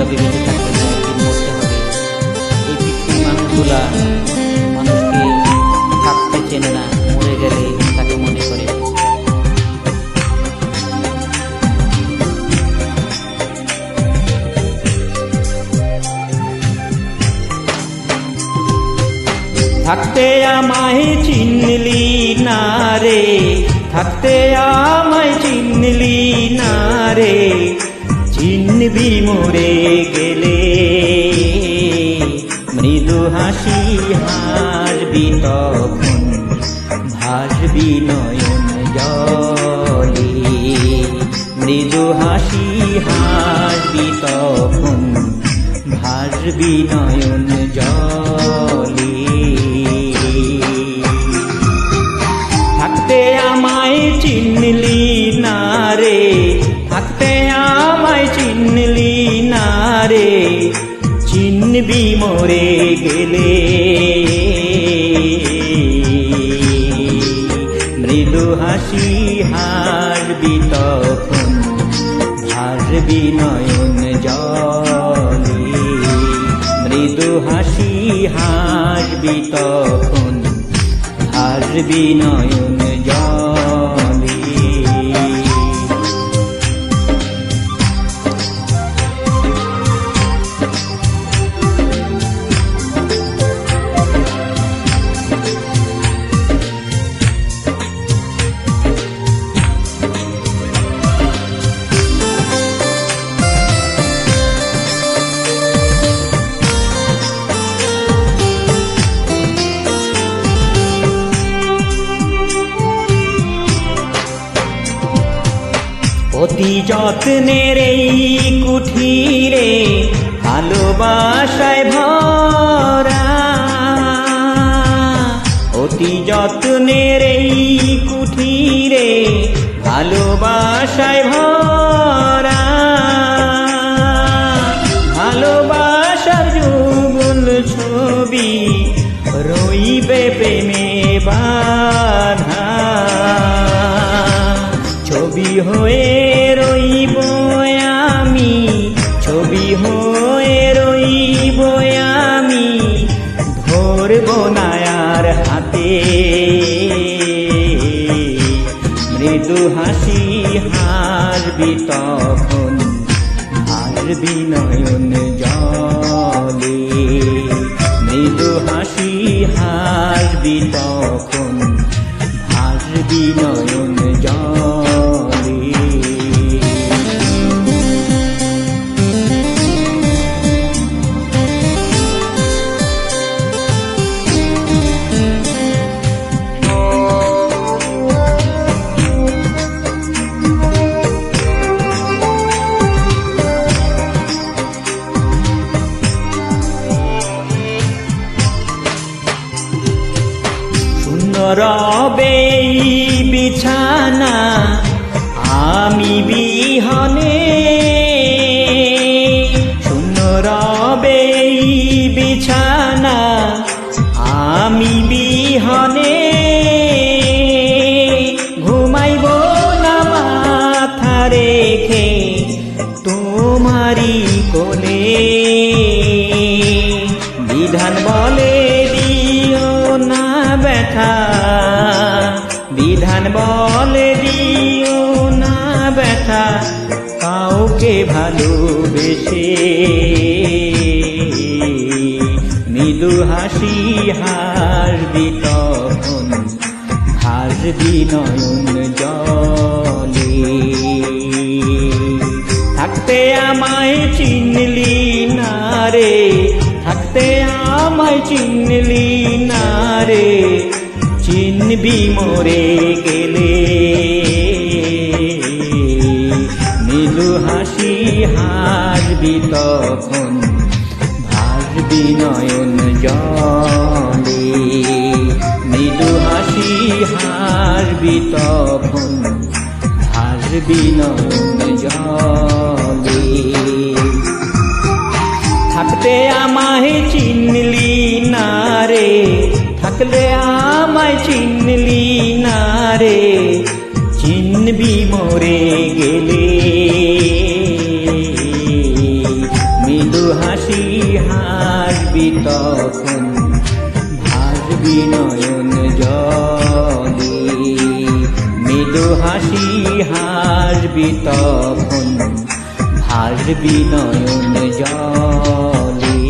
এইভাবে বেঁচে থাকতে মরতে হবে। এই পৃথিবীর মানুষগুলা মানুষকে থাকতে চেনে না, মরে গেলে তাকে মনে করে। থাকতে আমায় চিনলি না রে, থাকতে আমায় চিনলি তখন ভাসবি নয়ন জলে মৃদু হাসি হাসবি তখন ভাসবি নয়ন জলে থাকতে আমায় চিনলি না রে, থাকতে আমায় চিনলি না রে, চিনবি মরে গেলে মৃদু হাসি হার তখন। হাসবি নয়ন জলে। মৃদু হাসি হার তখন। নয়ন অতি যত্নের এই কুঠিরে, ভালোবাসায় ভরা। অতি যত্নের এই কুঠিরে, ভালোবাসায় ভরা। ভালোবাসার যুগল ছবি রইবে প্রেমে মৃদু হাসি হাসবি তখন হারবি নয়ন জলে। মৃদু হাসি হারবি তখন হাসবি নয়ন জলে। রবে বিছানা আমি বিহনে কাউকে ভালোবেসে। মৃদু হাসি হাসবি তখন, হাসবি নয়ন জলে। থাকতে আমায় চিনলি না রে, থাকতে আমায় চিনলি না রে। চিনবি মরে গেলে। হাসবি তখন ভাসবি নয়ন জলে। মৃদু হাসি হাসবি তখন ভাসবি নয়ন জলে। থাকতে আমায় চিনলি না রে, থাকলে আমায় চিনলি না রে। চিনবি মরে গেলে। হাসি হাসবি তখন ভাসবি নয়ন জলে মৃদু হাসি হাসবি তখন ভাসবি নয়ন জলে